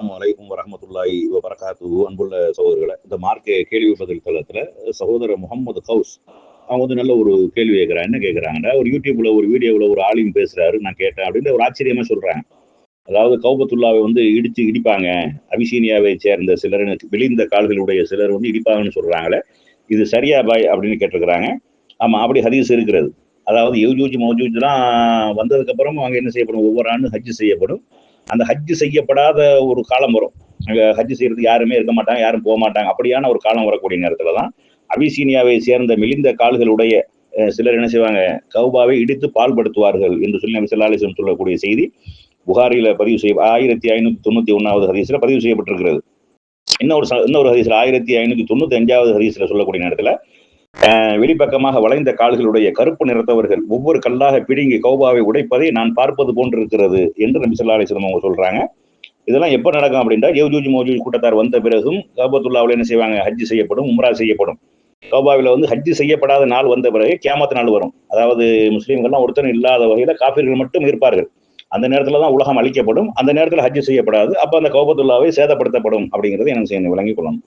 அஸ்லாம் வலைக்கும் வரமத்துல்லாய் வரகாத்து அன்புள்ள சகோதரர்களை இந்த மார்க்க கேள்வி பதில் தளத்துல சகோதரர் முகமது கவுஸ் அவங்க வந்து நல்ல ஒரு கேள்வி கேட்குறாங்க என்ன கேட்குறாங்கன்னா ஒரு யூடியூப்ல ஒரு வீடியோவில் ஒரு ஆலிம் பேசுறாரு நான் கேட்டேன் அப்படின்னு ஒரு ஆச்சரியமா சொல்றாங்க. அதாவது கௌபத்துல்லாவை வந்து இடிச்சு இடிப்பாங்க. அபிசீனியாவை சேர்ந்த சிலர் விழிந்த கால்களுடைய சிலர் வந்து இடிப்பாங்கன்னு சொல்றாங்களே இது சரியா பாய் அப்படின்னு கேட்டிருக்கிறாங்க. ஆமாம் அப்படி ஹதீஸ் இருக்கிறது. அதாவது யூஜூஜ் மௌஜூஜ்லாம் வந்ததுக்கு அப்புறம் என்ன செய்யப்படும்? ஒவ்வொரு ஆண்டும் ஹஜ் செய்யப்படும். அந்த ஹஜ் செய்யப்படாத ஒரு காலம் வரும். அங்கே ஹஜ் செய்யறதுக்கு யாருமே இருக்க மாட்டாங்க யாரும் போக மாட்டாங்க. அப்படியான ஒரு காலம் வரக்கூடிய நேரத்தில் தான் அபிசீனியாவை சேர்ந்த மெலிந்த கால்களுடைய சிலர் என்ன செய்வாங்க கௌபாவை இடித்து பால்படுத்துவார்கள் என்று சொல்லி நபி ஸல்லல்லாஹு சொல்லக்கூடிய செய்தி புகாரில பதிவு செய்ய ஆயிரத்தி ஐநூத்தி தொண்ணூத்தி ஒன்னாவது ஹதீஸ்ல பதிவு செய்யப்பட்டிருக்கிறது. இன்னொரு ச- இன்னொரு ஹதீஸ்ல ஆயிரத்தி ஐநூத்தி தொண்ணூத்தி அஞ்சாவது ஹதீஸ்ல சொல்லக்கூடிய நேரத்துல வெளிப்பக்கமாக வளைந்த கால்களுடைய கருப்பு நிறத்தவர்கள் ஒவ்வொரு கல்லாக பிடுங்கி கௌபாவை உடைப்பதை நான் பார்ப்பது போன்றிருக்கிறது என்று நபி ஸல்லல்லாஹு அவங்க சொல்றாங்க. இதெல்லாம் எப்போ நடக்கும் அப்படின்னா யௌஜூஜ் மோஜூஜ் கூட்டத்தார் வந்த பிறகும் கௌபத்துல்லாவில் என்ன செய்வாங்க? ஹஜ் செய்யப்படும் உம்ரா செய்யப்படும். கௌபாவில் வந்து ஹஜ்ஜி செய்யப்படாத நாள் வந்த பிறகு கேமத்து நாள் வரும். அதாவது முஸ்லீம்கள்லாம் ஒருத்தரும் இல்லாத வகையில் காப்பீர்கள் மட்டும் இருப்பார்கள். அந்த நேரத்தில் தான் உலகம் அழிக்கப்படும். அந்த நேரத்தில் ஹஜ்ஜி செய்யப்படாது. அப்போ அந்த கௌபத்துல்லாவை சேதப்படுத்தப்படும் அப்படிங்கிறது எனக்கு செய்யணும் விளங்கிக் கொள்ளணும்.